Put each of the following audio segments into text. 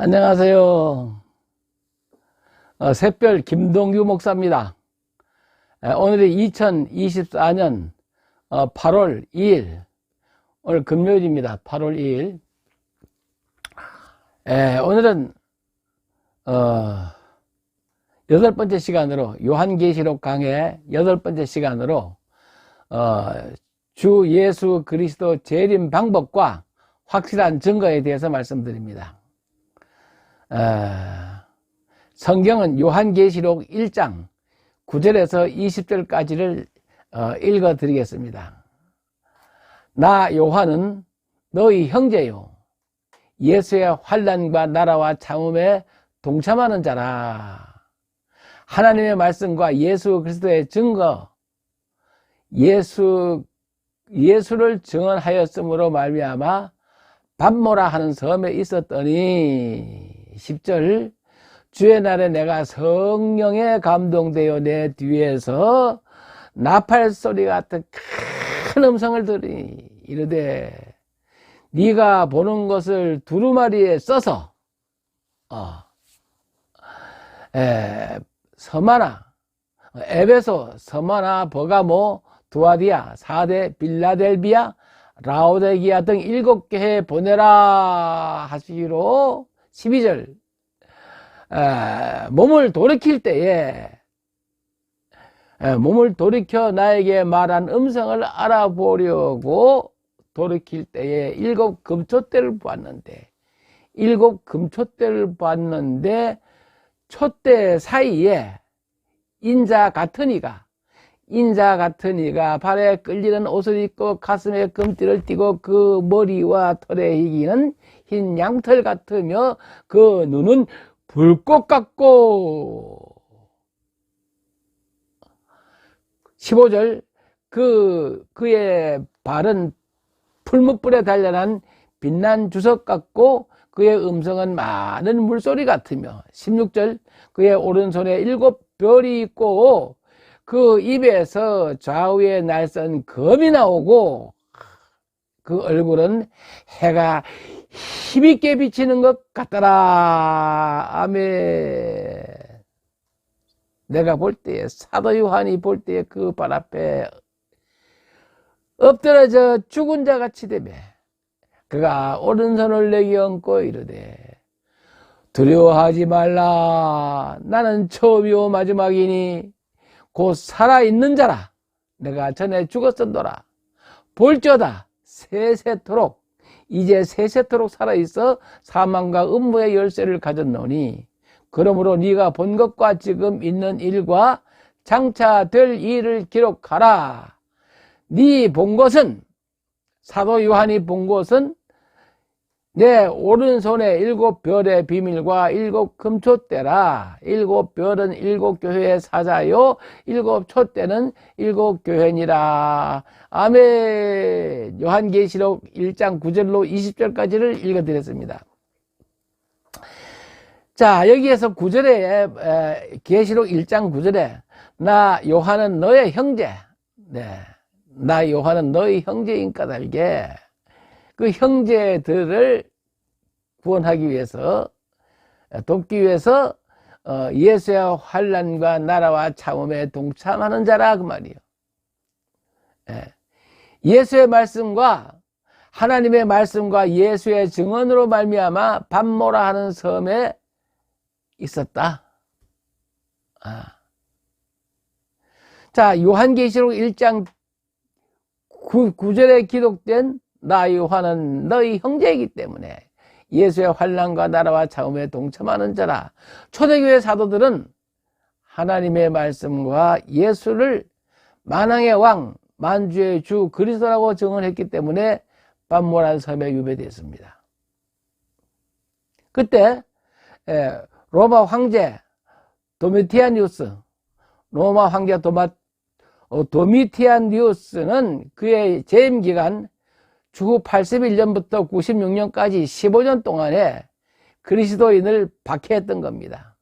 안녕하세요. 어, 샛별 김동규 목사입니다. 에, 오늘이 2024년 어, 8월 2일, 오늘 금요일입니다. 8월 2일. 에, 오늘은 어, 여덟 번째 시간으로 요한계시록 강의 여덟 번째 시간으로 어, 주 예수 그리스도 재림 방법과 확실한 증거에 대해서 말씀드립니다. 어, 성경은 요한계시록 1장 9절에서 20절까지를 어, 읽어 드리겠습니다. 나 요한은 너희 형제요 예수의 환란과 나라와 참음에 동참하는 자라. 하나님의 말씀과 예수 그리스도의 증거, 예수 예수를 증언하였으므로 말미암아 밤모라 하는 섬에 있었더니 10절 주의 날에 내가 성령에 감동되어 내 뒤에서 나팔 소리 같은 큰 음성을 들으니 이르되 네가 보는 것을 두루마리에 써서 어, 에, 서마나 에베소 서마나 버가모 두아디아 사대 빌라델비아 라오데기아 등 일곱 개에 보내라 하시기로 12절. 에, 몸을 돌이킬 때에 에, 몸을 돌이켜 나에게 말한 음성을 알아보려고 돌이킬 때에 일곱 금초대를 보았는데 일곱 금초대를 보았는데 촛대 사이에 인자 같은 이가 인자 같은 이가 발에 끌리는 옷을 입고 가슴에 금띠를 띠고 그 머리와 털에 희기는 흰 양털 같으며 그 눈은 불꽃 같고. 15절 그 그의 발은 풀무불에 단련한 빛난 주석 같고 그의 음성은 많은 물소리 같으며. 16절 그의 오른손에 일곱 별이 있고 그 입에서 좌우에 날선 검이 나오고 그 얼굴은 해가 힘있게 비치는 것 같더라. 아멘. 내가 볼 때에 사도 요한이 볼 때에 그 발 앞에 엎드려져 죽은 자 같이 되매 그가 오른손을 내게 얹고 이르되 두려워하지 말라 나는 처음이요 마지막이니 곧 살아있는 자라 내가 전에 죽었었노라 볼저다 세세토록 이제 세세토록 살아있어 사망과 음모의 열쇠를 가졌노니 그러므로 네가 본 것과 지금 있는 일과 장차 될 일을 기록하라. 네 본 것은 사도 요한이 본 것은 내 오른손에 일곱 별의 비밀과 일곱 금초대라. 일곱 별은 일곱 교회의 사자요. 일곱 촛대는 일곱 교회니라. 아멘. 요한계시록 1장 9절로 20절까지를 읽어드렸습니다. 자, 여기에서 9절에, 계시록 1장 9절에, 나 요한은 너의 형제. 네. 나 요한은 너의 형제인 까닭에 그 형제들을 구원하기 위해서 돕기 위해서 어, 예수의 환란과 나라와 참음에 동참하는 자라 그 말이요. 예. 예수의 말씀과 하나님의 말씀과 예수의 증언으로 말미암아 밤모라 하는 섬에 있었다. 아. 자, 요한계시록 1장 9, 9절에 기록된 나 요한은 너희 형제이기 때문에 예수의 환란과 나라와 차음에 동참하는 자라. 초대교회 사도들은 하나님의 말씀과 예수를 만왕의 왕, 만주의 주 그리스도라고 증언했기 때문에 밤모란 섬에 유배되었습니다. 그때 로마 황제 도미티아니우스, 로마 황제 도마, 어, 도미티아니우스는 그의 재임 기간 주후 81년부터 96년까지 15년 동안에 그리스도인을 박해했던 겁니다.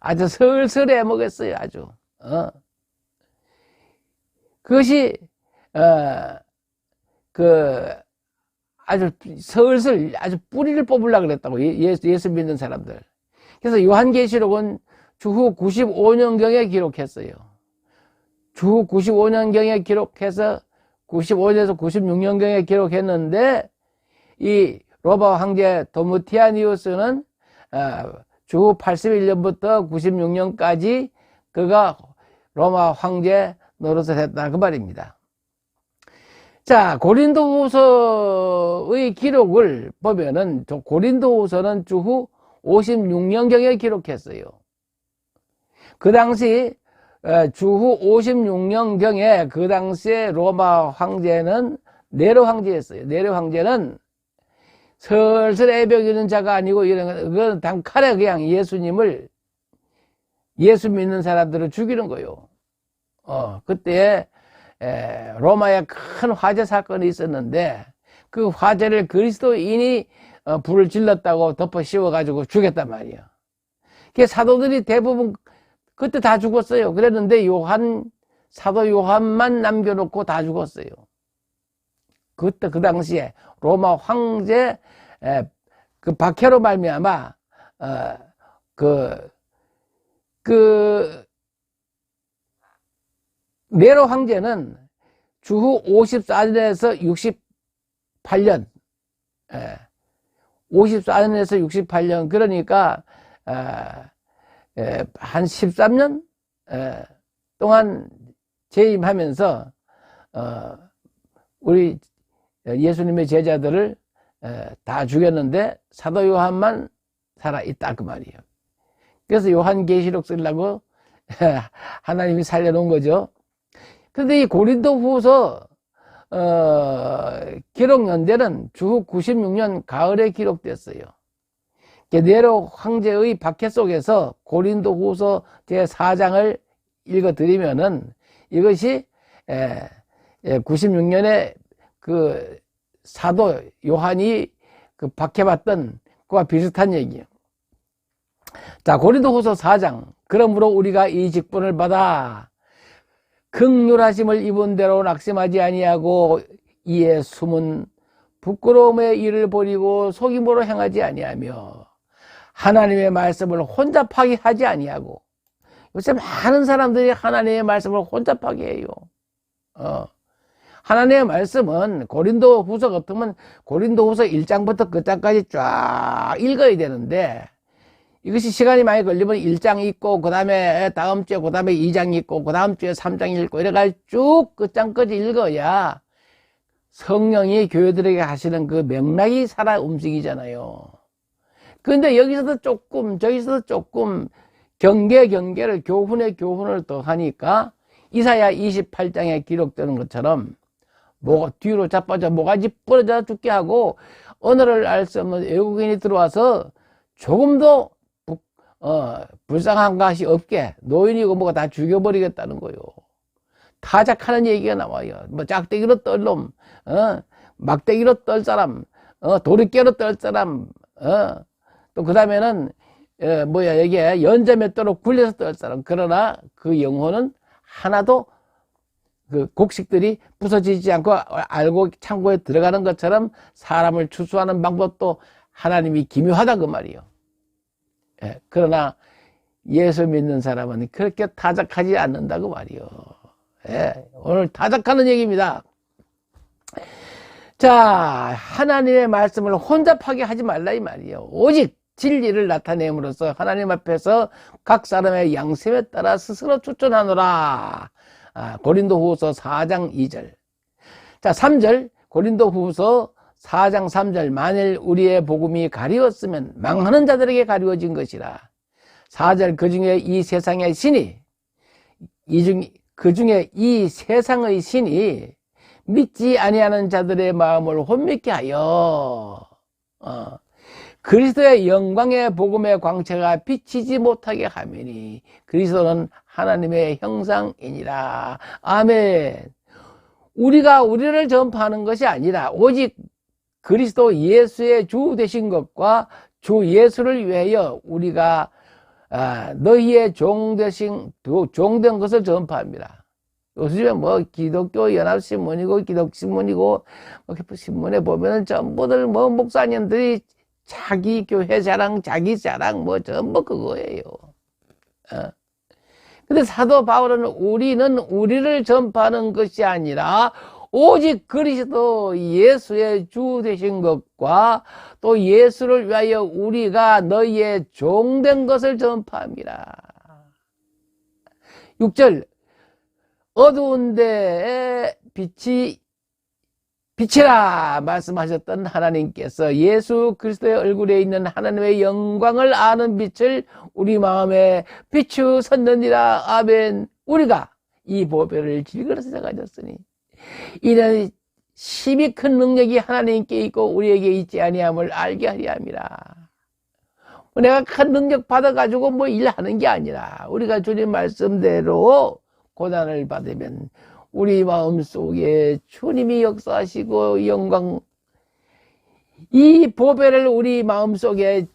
아주 슬슬 해 먹었어요, 아주. 어. 그것이, 어, 그, 아주 슬슬 아주 뿌리를 뽑으려고 그랬다고 예- 예수, 예수 믿는 사람들. 그래서 요한계시록은 주후 95년경에 기록했어요. 주후 95년경에 기록해서 95년에서 96년경에 기록했는데 이 로마 황제 도무티아니우스는 어, 주후 81년부터 96년까지 그가 로마 황제 노릇을 했다 그 말입니다. 자 고린도후서의 기록을 보면은 저 고린도후서는 주후 56년경에 기록했어요. 그 당시 어, 주후 56년경에 그 당시에 로마 황제는 네로 황제였어요. 네로 황제는 슬슬 애벽이는 자가 아니고 이런 거, 그건 단 칼에 그냥 예수님을 예수 믿는 사람들을 죽이는 거요. 어, 그때 에, 로마에 큰 화재 사건이 있었는데 그 화재를 그리스도인이 어, 불을 질렀다고 덮어 씌워 가지고 죽였단 말이에요. 그 사도들이 대부분 그때 다 죽었어요. 그랬는데 요한 사도 요한만 남겨놓고 다 죽었어요. 그때 그 당시에 로마 황제 에, 그 박해로 말미암아 어, 그, 그 네로 황제는 주후 54년에서 68년, 예, 54년에서 68년, 그러니까, 아, 예, 한 13년 예, 동안 재임하면서, 어, 우리 예수님의 제자들을 예, 다 죽였는데 사도 요한만 살아있다 그 말이에요. 그래서 요한계시록 쓰려고 하나님이 살려놓은 거죠. 근데 이 고린도 후서, 어, 기록 연대는 주후 96년 가을에 기록됐어요. 네로 황제의 박해 속에서 고린도 후서 제4장을 읽어드리면은 이것이 96년에 그 사도 요한이 그 박해받던 그와 비슷한 얘기예요. 자, 고린도 후서 4장. 그러므로 우리가 이 직분을 받아 극률하심을 입은 대로 낙심하지 아니하고 이에 숨은 부끄러움의 일을 버리고 속임으로 행하지 아니하며 하나님의 말씀을 혼잡하게 하지 아니하고 요새 많은 사람들이 하나님의 말씀을 혼잡하게 해요. 어. 하나님의 말씀은 고린도 후서 같으면 고린도 후서 1장부터 끝장까지 쫙 읽어야 되는데 이것이 시간이 많이 걸리면 1장 읽고 그 다음에 다음 주에 그 다음에 2장 읽고 그 다음 주에 3장 읽고 이래가지고 쭉 끝장까지 읽어야 성령이 교회들에게 하시는 그 맥락이 살아 움직이잖아요. 근데 여기서도 조금 저기서도 조금 경계 경계를 교훈에 교훈을 더 하니까 이사야 28장에 기록되는 것처럼 뭐 뒤로 자빠져 모가지 부러져 죽게 하고 언어를 알 수 없는 외국인이 들어와서 조금도 부, 어, 불쌍한 것이 없게 노인이고 뭐가 다 죽여버리겠다는 거요. 타작하는 얘기가 나와요. 뭐 짝대기로 떨 놈, 어, 막대기로 떨 사람, 어, 도리깨로 떨 사람, 어, 또 그 다음에는 어, 뭐야 이게 연자맷돌로 굴려서 떨 사람. 그러나 그 영혼은 하나도 그 곡식들이 부서지지 않고 알고 창고에 들어가는 것처럼 사람을 추수하는 방법도 하나님이 기묘하다 그 말이요. 예, 그러나 예수 믿는 사람은 그렇게 타작하지 않는다고 말이요. 예, 오늘 타작하는 얘기입니다. 자, 하나님의 말씀을 혼잡하게 하지 말라 이 말이요. 오직 진리를 나타내므로써 하나님 앞에서 각 사람의 양심에 따라 스스로 추천하노라. 아, 고린도 후서 4장 2절. 자, 3절. 고린도 후서 4장 3절. 만일 우리의 복음이 가리웠으면 망하는 자들에게 가리워진 것이라. 4절. 그 중에 이 세상의 신이, 이 중, 그 중에 이 세상의 신이 믿지 아니하는 자들의 마음을 혼미케 하여, 어, 그리스도의 영광의 복음의 광채가 비치지 못하게 하매니 그리스도는 하나님의 형상이니라. 아멘. 우리가 우리를 전파하는 것이 아니라 오직 그리스도 예수의 주 되신 것과 주 예수를 위하여 우리가 아, 너희의 종 되신 종된 것을 전파합니다. 요즘에 뭐 기독교 연합신문이고 기독신문이고 뭐 신문에 보면은 전부들 뭐 목사님들이 자기 교회 자랑, 자기 자랑 뭐 전부 그거예요. 어. 근데 사도 바울은 우리는 우리를 전파하는 것이 아니라 오직 그리스도 예수의 주 되신 것과 또 예수를 위하여 우리가 너희의 종된 것을 전파합니다. 6절 어두운데 빛이 빛이라 말씀하셨던 하나님께서 예수 그리스도의 얼굴에 있는 하나님의 영광을 아는 빛을 우리 마음에 비추섰느니라. 아멘. 우리가 이 보배를 질그릇에 가졌으니 이는 심히 큰 능력이 하나님께 있고 우리에게 있지 아니함을 알게 하리 함이라. 내가 큰 능력 받아가지고 뭐 일하는 게 아니라 우리가 주님 말씀대로 고난을 받으면 우리 마음 속에 주님이 역사하시고 영광 이 보배를 우리 마음 속에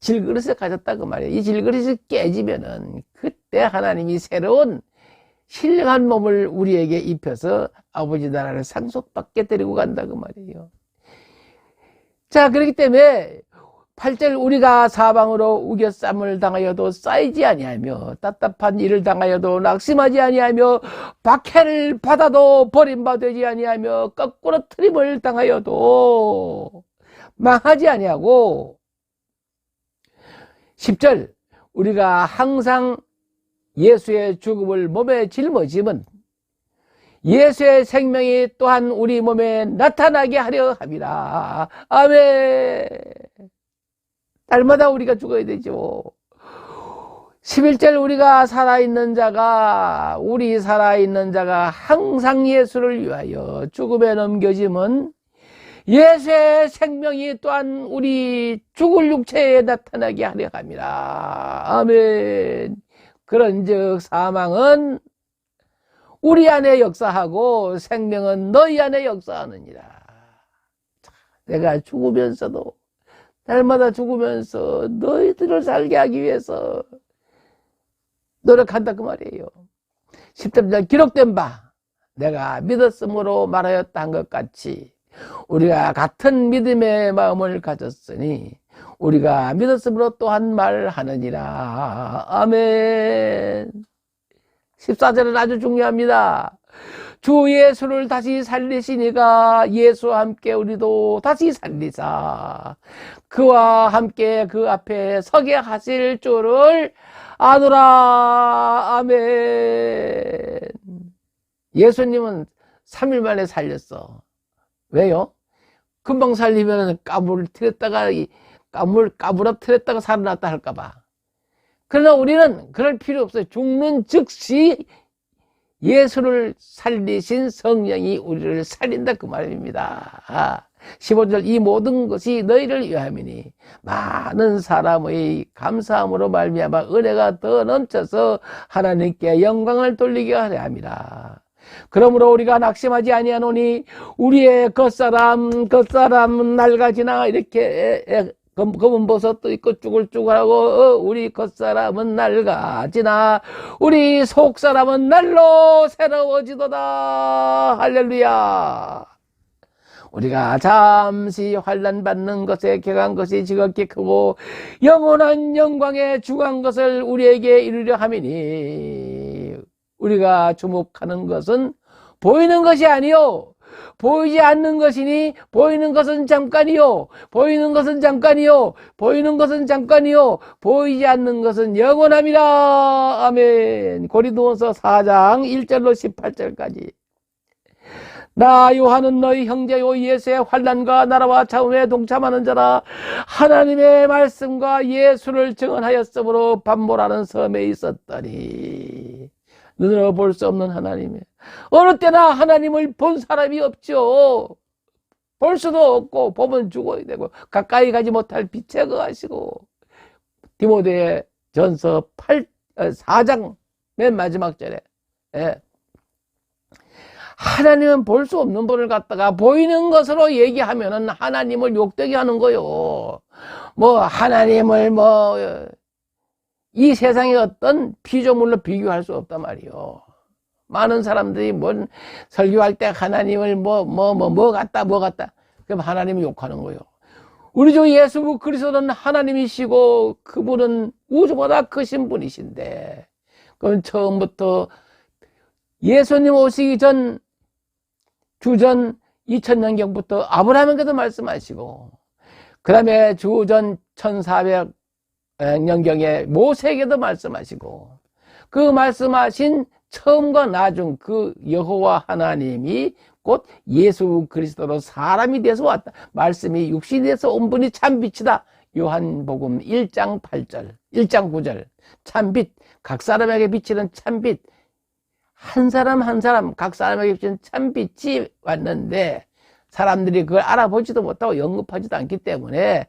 질그릇에 가졌다 그 말이에요. 이 질그릇이 깨지면은 그때 하나님이 새로운 신령한 몸을 우리에게 입혀서 아버지 나라를 상속받게 데리고 간다 그 말이에요. 자 그렇기 때문에 8절 우리가 사방으로 우겨쌈을 당하여도 쌓이지 아니하며 답답한 일을 당하여도 낙심하지 아니하며 박해를 받아도 버림받지 아니하며 거꾸로 트림을 당하여도 망하지 아니하고 10절 우리가 항상 예수의 죽음을 몸에 짊어짐은 예수의 생명이 또한 우리 몸에 나타나게 하려 합니다. 아멘. 날마다 우리가 죽어야 되죠. 11절 우리가 살아있는 자가 우리 살아있는 자가 항상 예수를 위하여 죽음에 넘겨짐은 예수의 생명이 또한 우리 죽을 육체에 나타나게 하려 합니다. 아멘. 그런즉 사망은 우리 안에 역사하고 생명은 너희 안에 역사하느니라. 내가 죽으면서도 날마다 죽으면서 너희들을 살게 하기 위해서 노력한다 그 말이에요. 10절 기록된 바 내가 믿었으므로 말하였다 한 것 같이 우리가 같은 믿음의 마음을 가졌으니 우리가 믿었으므로 또한 말하느니라. 아멘. 14절은 아주 중요합니다. 주 예수를 다시 살리시니까 예수와 함께 우리도 다시 살리사. 그와 함께 그 앞에 서게 하실 줄을 아노라. 아멘. 예수님은 3일 만에 살렸어. 왜요? 금방 살리면 까불 틀었다가 까물 까부러뜨렸다가 살아났다 할까봐. 그러나 우리는 그럴 필요 없어요. 죽는 즉시 예수를 살리신 성령이 우리를 살린다 그 말입니다. 15절 이 모든 것이 너희를 위함이니 많은 사람의 감사함으로 말미암아 은혜가 더 넘쳐서 하나님께 영광을 돌리게 하려 함이라. 그러므로 우리가 낙심하지 아니하노니 우리의 겉사람 겉사람은 낡아지나 이렇게 검은 버섯도 있고 쭈글쭈글하고 어, 우리 겉사람은 낡아지나 우리 속사람은 날로 새로워지도다. 할렐루야. 우리가 잠시 환란 받는 것에 격한 것이 지극히 크고 영원한 영광에 중한 것을 우리에게 이루려 함이니 우리가 주목하는 것은 보이는 것이 아니요 보이지 않는 것이니 보이는 것은 잠깐이요. 보이는 것은 잠깐이요. 보이는 것은 잠깐이요. 보이지 않는 것은 영원함이라. 아멘. 고린도서 4장 1절로 18절까지. 나 요한은 너희 형제요 예수의 환란과 나라와 차움에 동참하는 자라 하나님의 말씀과 예수를 증언하였으므로 반모라는 섬에 있었더니 눈으로 볼 수 없는 하나님의 어느 때나 하나님을 본 사람이 없죠. 볼 수도 없고 보면 죽어야 되고 가까이 가지 못할 빛에 거하시고 디모데 전서 8, 4장 어, 맨 마지막 절에 예. 하나님은 볼 수 없는 분을 갖다가 보이는 것으로 얘기하면은 하나님을 욕되게 하는 거요. 뭐 하나님을 뭐 이 세상의 어떤 피조물로 비교할 수 없단 말이요. 많은 사람들이 뭔 설교할 때 하나님을 뭐 뭐 뭐 뭐 같다 뭐 같다 그럼 하나님을 욕하는 거예요. 우리 주 예수 그리스도는 하나님이시고 그분은 우주보다 크신 분이신데 그럼 처음부터 예수님 오시기 전 주전 2000년경부터 아브라함에게도 말씀하시고 그 다음에 주전 1400 년경에 모세에게도 말씀하시고 그 말씀하신 처음과 나중 그 여호와 하나님이 곧 예수 그리스도로 사람이 돼서 왔다. 말씀이 육신이 돼서 온 분이 참 빛이다. 요한복음 1장 8절, 1장 9절. 참빛, 각 사람에게 비치는 참빛. 한 사람 한 사람, 각 사람에게 비치는 참빛이 왔는데 사람들이 그걸 알아보지도 못하고 영급하지도 않기 때문에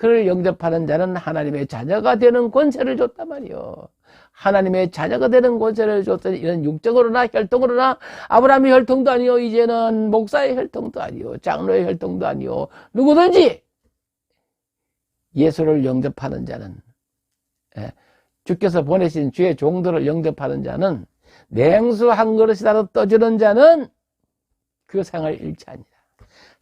그를 영접하는 자는 하나님의 자녀가 되는 권세를 줬단 말이요. 하나님의 자녀가 되는 권세를 줬더니 이런 육적으로나 혈통으로나 아브라함의 혈통도 아니요 이제는 목사의 혈통도 아니요 장로의 혈통도 아니요 누구든지 예수를 영접하는 자는 예, 주께서 보내신 주의 종들을 영접하는 자는 냉수 한 그릇이라도 떠주는 자는 그 상을 잃지 아니라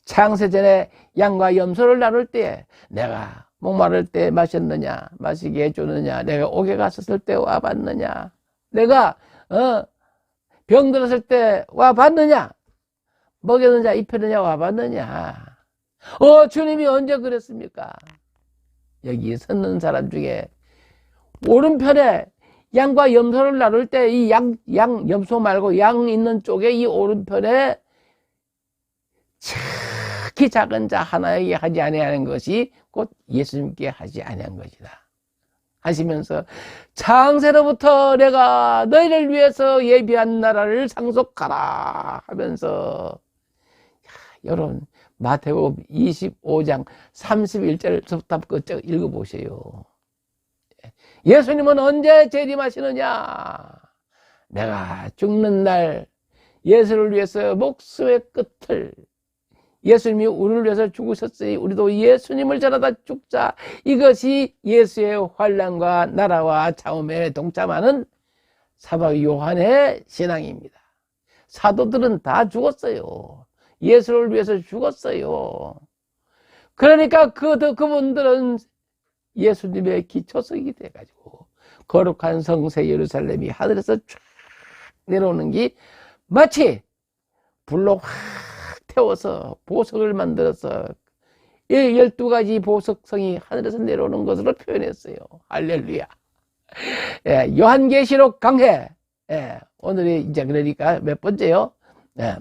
창세전에 양과 염소를 나눌 때에 내가 목마를 때 마셨느냐 마시게 해주느냐 내가 옥에 갔었을 때 와봤느냐 내가 어, 병들었을 때 와봤느냐 먹였느냐 입혔느냐 와봤느냐. 어 주님이 언제 그랬습니까? 여기 섰는 사람 중에 오른편에 양과 염소를 나눌 때 이 양, 양, 염소 말고 양 있는 쪽에 이 오른편에 특히 작은 자 하나에게 하지 아니하는 것이 곧 예수님께 하지 아니한 것이다. 하시면서 창세로부터 내가 너희를 위해서 예비한 나라를 상속하라 하면서 야, 여러분 마태복음 25장 31절부터 끝쪽 읽어보세요. 예수님은 언제 재림하시느냐? 내가 죽는 날 예수를 위해서 목숨의 끝을 예수님이 우리를 위해서 죽으셨으니 우리도 예수님을 전하다 죽자. 이것이 예수의 환란과 나라와 자음에 동참하는 사도 요한의 신앙입니다. 사도들은 다 죽었어요. 예수를 위해서 죽었어요. 그러니까 그, 그분들은 예수님의 기초석이 돼가지고 거룩한 성세 예루살렘이 하늘에서 쫙 내려오는 게 마치 불로 확 태워서 보석을 만들어서 이 열두 가지 보석성이 하늘에서 내려오는 것으로 표현했어요. 할렐루야. 예, 요한계시록 강해. 예, 오늘이 이제 그러니까 몇 번째요? 예,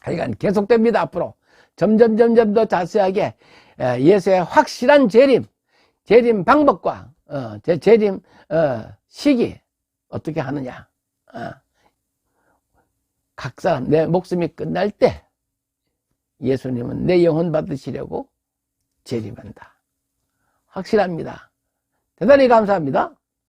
하여간 계속됩니다, 앞으로. 점점, 점점 더 자세하게 예, 예수의 확실한 재림, 재림 방법과 어, 재림 어, 시기 어떻게 하느냐. 어. 각 사람 내 목숨이 끝날 때 예수님은 내 영혼 받으시려고 재림한다. 확실합니다. 대단히 감사합니다.